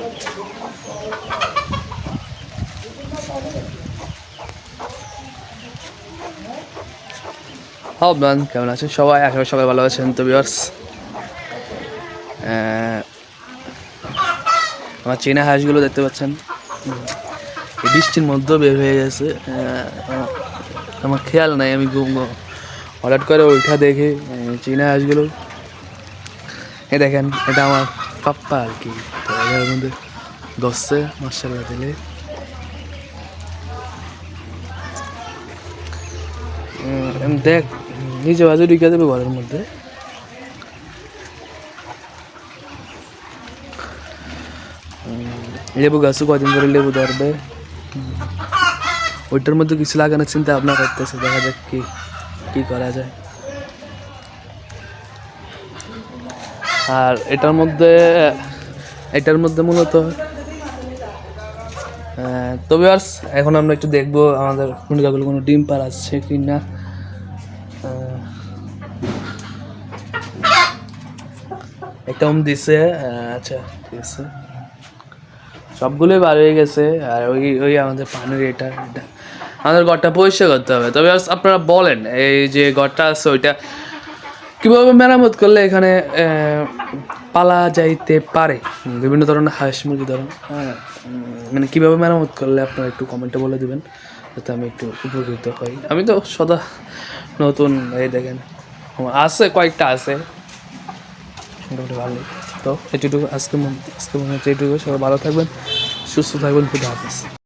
হ্যাঁ, হবলান কেমন আছেন? সবাই, আশা সবাই ভালো আছেন। তো বিভার্স আমার চেনা হাঁসগুলো দেখতে পাচ্ছেন। বৃষ্টির মধ্যেও বের হয়ে গেছে। আমার খেয়াল নাই, আমি ঘুম, হঠাৎ করে উল্টা দেখে চীনা হাঁসগুলো। এ দেখেন, এটা আমার পাপ্পা আর কি। এর মধ্যে দশে মার্শাল্লাহ দিলে। দেখ, নিজে বাজে ঢুকে দেবে ঘরের মধ্যে। লেবু গাছও কদিন ধরে লেবু ধরবে। ওইটার মধ্যে কিছু লাগানোর চিন্তা ভাবনা করতেছে, দেখা যাক কি কি করা যায়। আর এটার মধ্যে এটার মধ্যে মূলত তবে আর এখন আমরা একটু দেখব আমাদের মুরগাগুলো কোনো ডিম পার আসছে কি না ওম দিছে আচ্ছা ঠিক আছে। সবগুলোই বার হয়ে গেছে, আর ওই ওই আমাদের পানির এটা এটা। আমাদের ঘরটা পরিষ্কার করতে হবে। তবে আপনারা বলেন, এই যে ঘরটা আছে, ওইটা কীভাবে মেরামত করলে এখানে পালা যাইতে পারে? বিভিন্ন ধরনের হাঁস মুরগি ধরেন। হ্যাঁ। মানে কীভাবে মেরামত করলে আপনারা একটু কমেন্টে বলে দেবেন যাতে আমি একটু উপকৃত হই। আমি তো সদা নতুন এই দেখেন। আছে কয়েকটা আছে। মোটামুটি ভালোই। তো এটুকু আজকে মন- আজকে মনে হচ্ছে এটুকু। সবাই ভালো থাকবেন সুস্থ থাকবেন খুব হাফিজ।